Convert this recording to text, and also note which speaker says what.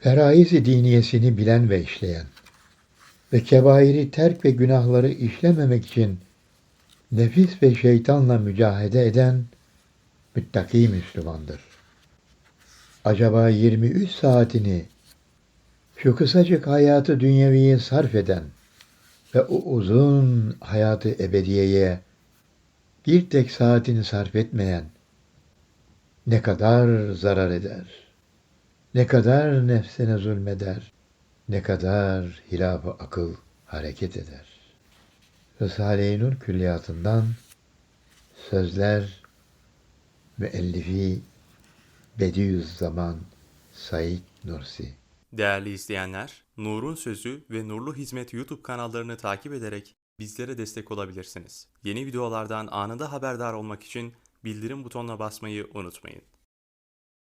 Speaker 1: Feraiz-i diniyesini bilen ve işleyen ve kebairi terk ve günahları işlememek için nefis ve şeytanla mücahede eden müttaki Müslümandır. Acaba 23 saatini şu kısacık hayatı dünyeviye sarf eden ve o uzun hayatı ebediyeye bir tek saatini sarf etmeyen ne kadar zarar eder, ne kadar nefsine zulmeder, ne kadar hilaf-ı akıl hareket eder. Risale-i Nur külliyatından sözler müellifi Bediüzzaman Said Nursi
Speaker 2: Değerli izleyenler, Nur'un Sözü ve Nurlu Hizmet YouTube kanallarını takip ederek bizlere destek olabilirsiniz. Yeni videolardan anında haberdar olmak için bildirim butonuna basmayı unutmayın.